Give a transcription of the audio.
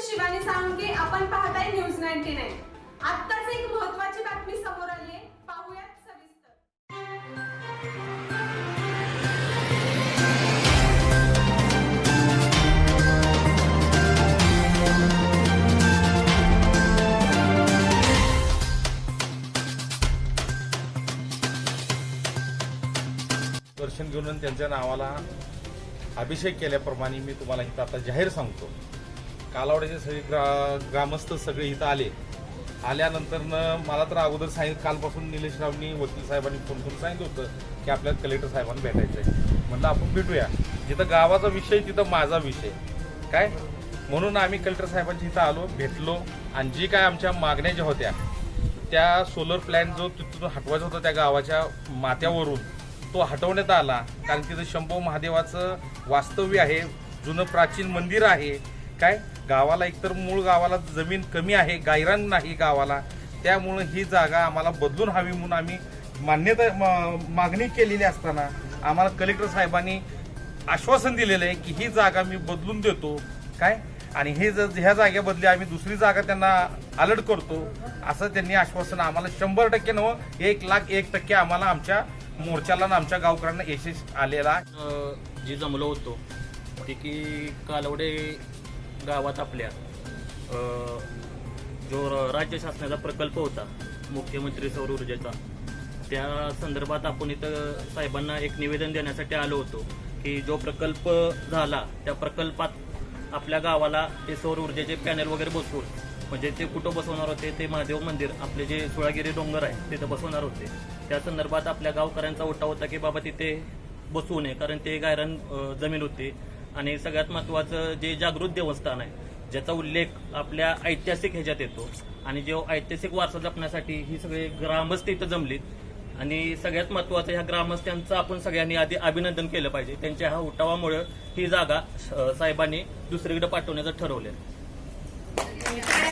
मी शिवानी साळुंके आपण पाहताय news ninety nine आत्ताच एक महत्वाची बातमी समोर आली आहे पाहूयात सविस्तर. दर्शन घेऊन त्यांच्या नावाला अभिषेक केल्याप्रमाणे मी तुम्हाला इथं आता जाहीर सांगतो. कालावड्याचे सगळे ग्रा ग्रामस्थ सगळे इथं आले. आल्यानंतर मला तर अगोदर सांगितलं कालपासून निलेश रावनी वकील साहेबांनी फोन करून सांगितलं होतं की आपल्याला कलेक्टर साहेबांना भेटायचं आहे म्हटलं आपण भेटूया. जिथं गावाचा विषय तिथं माझा विषय काय? म्हणून आम्ही कलेक्टर साहेबांच्या इथं आलो भेटलो. आणि जी काय आमच्या मागण्या ज्या होत्या त्या सोलर प्लॅन जो तिथून हटवायचा होता त्या गावाच्या माथ्यावरून तो हटवण्यात आला. कारण तिथं शंभू महादेवाचं वास्तव्य आहे जुनं प्राचीन मंदिर आहे. काय? गावाला एकतर मूळ गावाला जमीन कमी आहे गायरान नाही गावाला. त्यामुळं ही जागा आम्हाला बदलून हवी म्हणून आम्ही मान्यता मागणी केलेली असताना आम्हाला कलेक्टर साहेबांनी आश्वासन दिलेलं आहे की ही जागा मी बदलून देतो. काय? आणि हे जर ह्या जागेबदली आम्ही दुसरी जागा त्यांना अलर्ट करतो असं त्यांनी आश्वासन आम्हाला शंभर टक्के नवं एक लाख एक टक्के आम्हाला आमच्या मोर्चाला आणि आमच्या गावकऱ्यांना यशस्वी आलेला. जे जी जमलो होतो ते की कालवडे गावात आपल्या जो राज्य शासनाचा प्रकल्प होता मुख्यमंत्री सौर ऊर्जेचा त्या संदर्भात आपण इथं साहेबांना एक निवेदन देण्यासाठी आलो होतो की जो प्रकल्प झाला त्या प्रकल्पात आपल्या गावाला ते सौर ऊर्जेचे पॅनल वगैरे बसवून म्हणजे ते कुठं बसवणार होते ते महादेव मंदिर आपले जे सुळागिरी डोंगर आहे तिथं बसवणार होते. त्या संदर्भात आपल्या गावकऱ्यांचा उठाव होता की बाबा तिथे बसवू नये कारण ते गायरान जमीन होती. आणि सगळ्यात महत्वाचं जे जागृत देवस्थान आहे ज्याचा उल्लेख आपल्या ऐतिहासिक ह्याच्यात येतो. आणि जो ऐतिहासिक वारसा जपण्यासाठी ही सगळे ग्रामस्थ इथं जमलीत. आणि सगळ्यात महत्वाचं ह्या ग्रामस्थांचं आपण सगळ्यांनी आधी अभिनंदन केलं पाहिजे. त्यांच्या ह्या उठावामुळे ही जागा साहेबांनी दुसरीकडे पाठवण्याचं ठरवलं